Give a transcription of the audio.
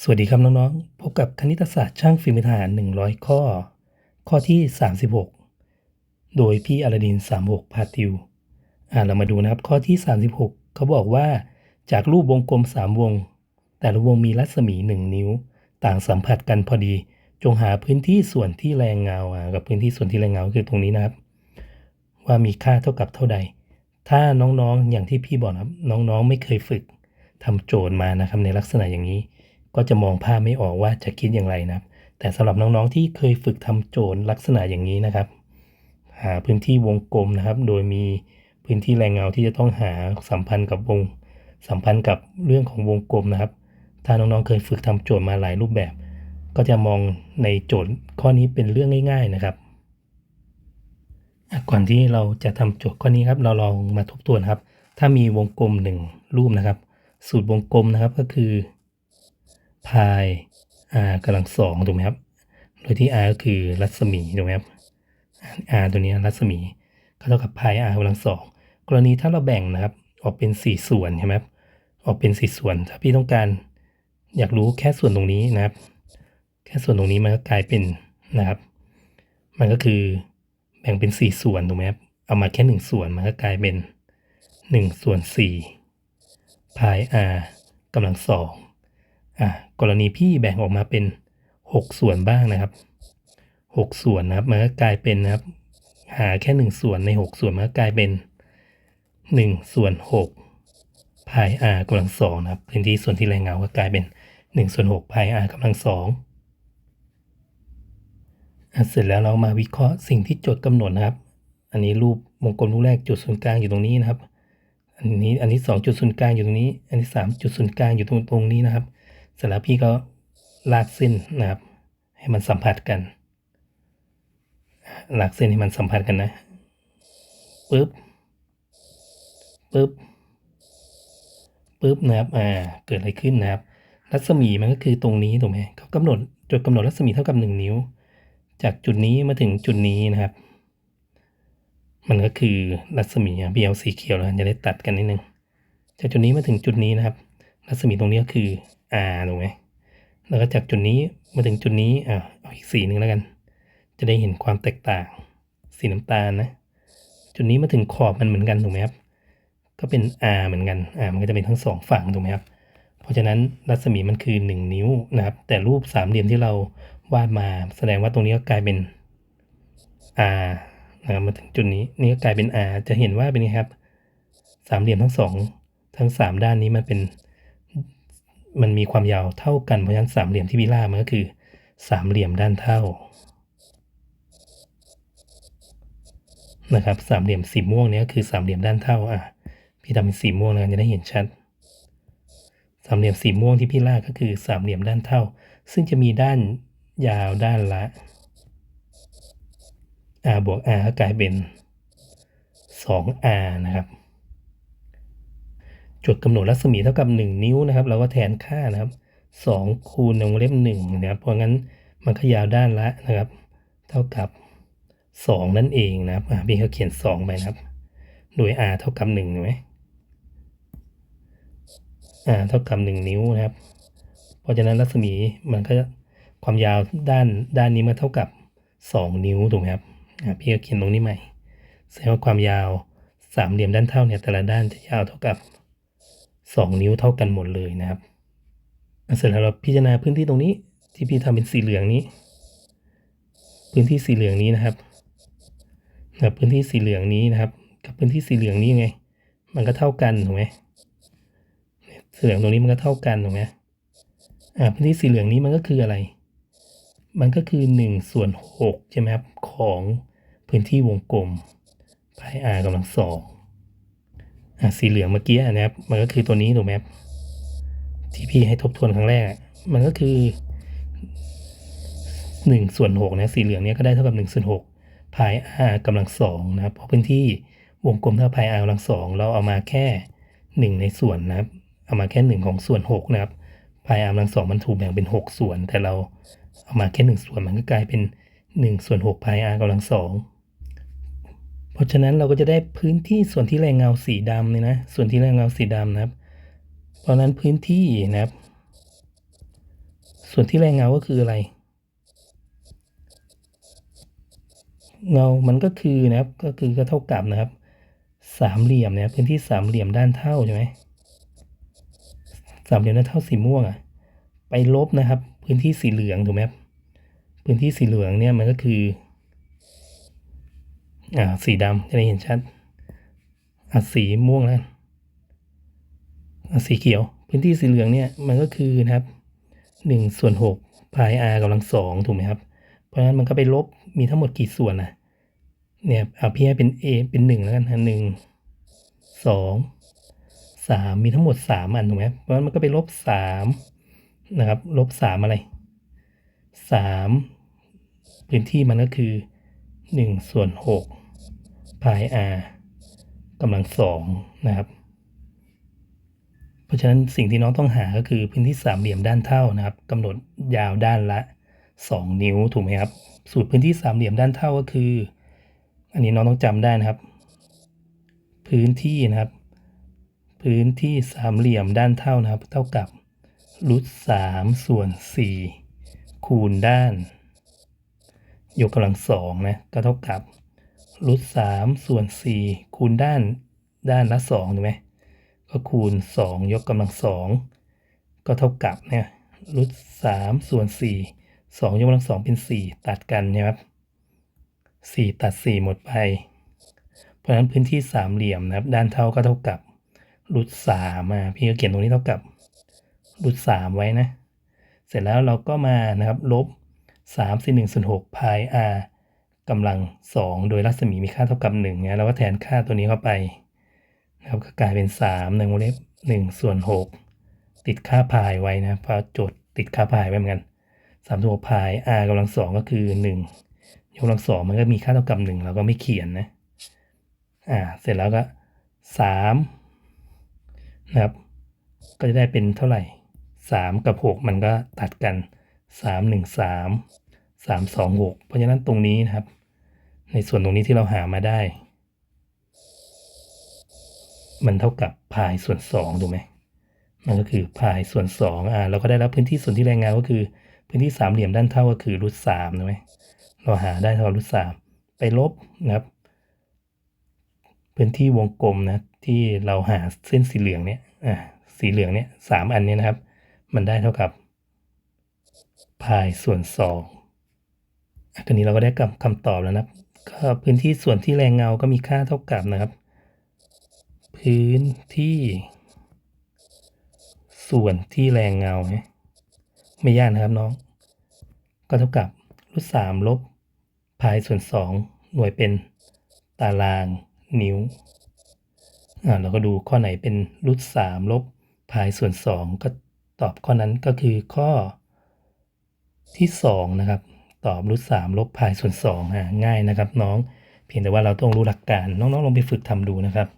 สวัสดีครับน้องๆ พบกับคณิตศาสตร์ช่างฝีมือทหาร 100 ข้อ ข้อที่ 36 โดยพี่อลาดิน 36 พาติว อ่าเรามาดูนะครับข้อที่ 36 เขาบอกว่า จากรูปวงกลม 3 วง แต่ละวงมีรัศมี 1 นิ้ว ต่างสัมผัสกันพอดี จงหาพื้นที่ส่วนที่แรงเงาอ่ากับพื้นที่ส่วนที่แรงเงาคือตรงนี้นะครับ ว่ามีค่าเท่ากับเท่าใด ถ้าน้องๆอย่างที่พี่บอกนะครับน้องๆไม่เคยฝึกทำโจทย์มานะครับในลักษณะอย่างนี้ ก็จะมองภาพไม่ออกว่าจะคิดอย่างไรนะแต่สำหรับน้องๆที่เคยฝึกทำโจทย์ลักษณะอย่างนี้นะครับ หาพื้นที่วงกลมนะครับ โดยมีพื้นที่แรงเงาที่จะต้องหาสัมพันธ์กับวง สัมพันธ์กับเรื่องของวงกลมนะครับ ถ้าน้องๆเคยฝึกทำโจทย์มาหลายรูปแบบ ก็จะมองในโจทย์ข้อนี้เป็นเรื่องง่าย ๆนะครับก่อนที่เราจะทำโจทย์ข้อนี้ครับ เราลองมาทบทวนครับ ถ้ามีวงกลมหนึ่งรูปนะครับ สูตรวงกลมนะครับก็คือ พาย r กำลังสองถูกไหมครับ โดยที่ r ก็คือรัศมีถูกไหมครับ r ตัวนี้รัศมีก็เท่ากับพาย r กำลังสองกรณีถ้าเราแบ่งนะครับออกเป็นสี่ส่วนใช่ไหมครับออกเป็นสี่ส่วน ถ้าพี่ต้องการอยากรู้แค่ส่วนตรงนี้นะครับ แค่ส่วนตรงนี้มันก็กลายเป็นนะครับ มันก็คือแบ่งเป็นสี่ส่วนถูกไหมครับเอามาแค่หนึ่งส่วนมันก็กลายเป็นหนึ่งส่วนสี่พาย r กำลังสอง อะกรณีพี่แบ่งออกมาเป็นหกส่วนบ้างนะครับหกส่วนนะครับมันก็กลายเป็นนะครับ หาแค่หนึ่งส่วนในหกส่วนมันก็กลายเป็นหนึ่งส่วนหกพาย r กำลังสองนะครับพื้นที่ส่วนที่แรงเงาก็กลายเป็นหนึ่งส่วนหกพาย r กำลังสองเสร็จแล้วเรามาวิเคราะห์สิ่งที่โจทย์กำหนดนะครับ อันนี้รูปวงกลมรูปแรกจุดศูนย์กลางอยู่ตรงนี้นะครับ อันนี้อันที่สองจุดศูนย์กลางอยู่ตรงนี้ อันที่สามจุดศูนย์กลางอยู่ตรงตรงนี้นะครับ เสร็จแล้วพี่ก็ลากเส้นนะครับ ให้มันสัมผัสกันลากเส้นให้มันสัมผัสกันนะปึ๊บปึ๊บปึ๊บนะครับอ่าเกิดอะไรขึ้นนะครับ รัศมีมันก็คือตรงนี้ถูกไหมเขากำหนดจุดกำหนดรัศมีเท่ากับหนึ่งนิ้ว จากจุดนี้มาถึงจุดนี้นะครับ มันก็คือรัศมีอะพี่เอาสีเขียวแล้วจะได้ตัดกันนิดนึงจากจุดนี้มาถึงจุดนี้นะครับ รัศมีตรงนี้ก็คือ r ถูกไหมแล้วก็จากจุดนี้มาถึงจุดนี้อะเอาอีกสีหนึ่งแล้วกัน จะได้เห็นความแตกต่าง สีน้ำตาลนะ จุดนี้มาถึงขอบมันเหมือนกันถูกไหมครับ ก็เป็น r เหมือนกันอ่ามันก็จะเป็นทั้งสองฝั่งถูกไหมครับ เพราะฉะนั้นรัศมีมันคือ 1 นิ้วนะครับ แต่รูปสามเหลี่ยมที่เราวาดมาแสดงว่าตรงนี้ก็กลายเป็น r นะครับมาถึงจุดนี้นี่ก็กลายเป็น r จะเห็นว่าเป็นไงครับ สามเหลี่ยมทั้งสองทั้งสามด้านนี้มันเป็น มันมีความยาวเท่ากันเพราะฉะนั้นสามเหลี่ยมที่พี่ล่ามันก็คือสามเหลี่ยมด้านเท่านะครับสามเหลี่ยมสีม่วงเนี้ยคือสามเหลี่ยมด้านเท่าอะพี่ทำเป็นสีม่วงนะจะได้เห็นชัดสามเหลี่ยมสีม่วงที่พี่ล่าก็คือสามเหลี่ยมด้านเท่า ซึ่งจะมีด้านยาวด้านละ r บวก r ก็กลายเป็น 2r นะครับ จุดกำหนดรัศมีเท่ากับ 1 นิ้วนะครับ เราก็แทนค่านะครับ2คูณในวงเล็บ1นะครับ เพราะงั้นมันก็ยาวด้านละนะครับ เท่ากับ 2 นั่นเองนะครับพี่เขาเขียน 2 ไปนะครับ โดย r เท่ากับ1เห็นไหม r เท่ากับ 1 นิ้วนะครับ เพราะฉะนั้นรัศมีมันก็ความยาวด้านด้านนี้มันเท่ากับ 2 นิ้วถูกไหมครับพี่ก็เขียนตรงนี้ใหม่แสดงว่าความยาวสามเหลี่ยมด้านเท่าเนี่ยแต่ละด้านจะยาวเท่ากับ 2 นิ้วเท่ากันหมดเลยนะครับเสร็จแล้วเราพิจารณาพื้นที่ตรงนี้ที่พี่ทำเป็นสีเหลืองนี้ พื้นที่สีเหลืองนี้นะครับนะครับพื้นที่สีเหลืองนี้นะครับ กับพื้นที่สีเหลืองนี้ยังไง มันก็เท่ากันถูกไหมสีเหลืองตรงนี้มันก็เท่ากันถูกไหมอ่าพื้นที่สีเหลืองนี้มันก็คืออะไร มันก็คือหนึ่งส่วนหกใช่ไหมครับของพื้นที่วงกลมพาย r กำลังสอง สีเหลืองเมื่อกี้นะครับ มันก็คือตัวนี้ถูกไหมครับที่พี่ให้ทบทวนครั้งแรก มันก็คือหนึ่งส่วนหกนะสีเหลืองเนี้ยก็ได้เท่ากับหนึ่งส่วนหกพาย r กำลังสองนะครับ เพราะพื้นที่วงกลมเท่าพาย r กำลังสองเราเอามาแค่หนึ่งในส่วนนะครับ เอามาแค่หนึ่งของส่วนหกนะครับพาย r กำลังสองมันถูกแบ่งเป็นหกส่วน แต่เราเอามาแค่หนึ่งส่วนมันก็กลายเป็นหนึ่งส่วนหกพาย r กำลังสอง เพราะฉะนั้นเราก็จะได้พื้นที่ส่วนที่แรงเงาสีดำเลยนะ ส่วนที่แรงเงาสีดำนะครับ เพราะนั้นพื้นที่นะครับ ส่วนที่แรงเงาก็คืออะไร เงา มันก็คือนะครับ ก็คือก็เท่ากับนะครับ สามเหลี่ยมเนี่ยพื้นที่สามเหลี่ยมด้านเท่าใช่ไหมสามเหลี่ยมด้านเท่าสีม่วงอะไปลบนะครับ พื้นที่สีเหลืองถูกไหมครับ พื้นที่สีเหลืองเนี่ยมันก็คือ อ่าสีดำจะได้เห็นชัดอะสีม่วงแล้วอะสีเขียว พื้นที่สีเหลืองเนี่ยมันก็คือนะครับหนึ่งส่วนหกพาย r กำลังสองถูกไหมครับ เพราะฉะนั้นมันก็ไปลบมีทั้งหมดกี่ส่วนนะเนี่ยเอาพี่ให้เป็น a เป็นหนึ่งแล้วกันนะหนึ่งสองสามมีทั้งหมดสามอันถูกไหมเพราะฉะนั้นมันก็ไปลบสามนะครับ ลบสามอะไรสามพื้นที่มันก็คือ หนึ่งส่วนหกพาย r กำลังสองนะครับ เพราะฉะนั้นสิ่งที่น้องต้องหาก็คือพื้นที่สามเหลี่ยมด้านเท่านะครับกำหนดยาวด้านละ 2 นิ้วถูกไหมครับ สูตรพื้นที่สามเหลี่ยมด้านเท่าก็คือ อันนี้น้องต้องจำได้นะครับ พื้นที่นะครับ พื้นที่สามเหลี่ยมด้านเท่านะครับ เท่ากับรูทสามส่วนสี่คูณด้าน ยกกำลังสองนะก็เท่ากับรูทสามส่วนสี่คูณด้านด้านละสองถูกไหมก็คูณสองยกกำลังสองก็เท่ากับเนี่ยรูทสามส่วนสี่สองยกกำลังสองเป็นสี่ตัดกันนะครับสี่ตัดสี่หมดไป เพราะฉะนั้นพื้นที่สามเหลี่ยมนะครับ ด้านเท่าก็เท่ากับรูทสามมาพี่ก็เขียนตรงนี้เท่ากับรูทสามไว้นะ เสร็จแล้วเราก็มานะครับลบ สามส่วนหนึ่งส่วนหกพาย r กำลังสองโดยรัศมีมีค่าเท่ากับหนึ่งเนี่ยเราก็แทนค่าตัวนี้เข้าไปนะครับก็กลายเป็นสามในวงเล็บหนึ่งส่วนหกติดค่าพายไว้นะเพราะโจทย์ติดค่าพายไว้เหมือนกันสามส่วนหกพาย r กำลังสองก็คือหนึ่งยกกำลังสองมันก็มีค่าเท่ากับหนึ่งเราก็ไม่เขียนนะอ่าเสร็จแล้วก็สามนะครับ ก็จะได้เป็นเท่าไหร่สามกับหกมันก็ตัดกัน สามหนึ่งสามสามสองหกเพราะฉะนั้นตรงนี้นะครับ ในส่วนตรงนี้ที่เราหามาได้ มันเท่ากับพายส่วนสองถูกไหมมันก็คือพายส่วนสองอ่าเราก็ได้รับพื้นที่ส่วนที่แรงงานก็คือ พื้นที่สามเหลี่ยมด้านเท่าก็คือรูทสามถูกไหมเราหาได้เท่ารูทสามไปลบนะครับ พื้นที่วงกลมนะที่เราหาเส้นสีเหลืองเนี่ยอ่าสีเหลืองเนี่ยสามอันเนี้นะครับ มันได้เท่ากับ พายส่วนสองอะทีนี้เราก็ได้กับคำตอบแล้วนะครับ ก็พื้นที่ส่วนที่แรงเงาก็มีค่าเท่ากับนะครับ พื้นที่ ส่วนที่แรงเงาไม่ยากนะครับน้อง ก็เท่ากับรูทสามลบพายส่วนสองหน่วยเป็นตารางนิ้วอ่าเราก็ดูข้อไหนเป็นรูทสามลบพายส่วนสองก็ตอบข้อนั้นก็คือข้อ ที่สองนะครับตอบรูทสามลบพายส่วนสองอ่าง่ายนะครับ น้องเพียงแต่ว่าเราต้องรู้หลักการ น้องๆลองไปฝึกทำดูนะครับ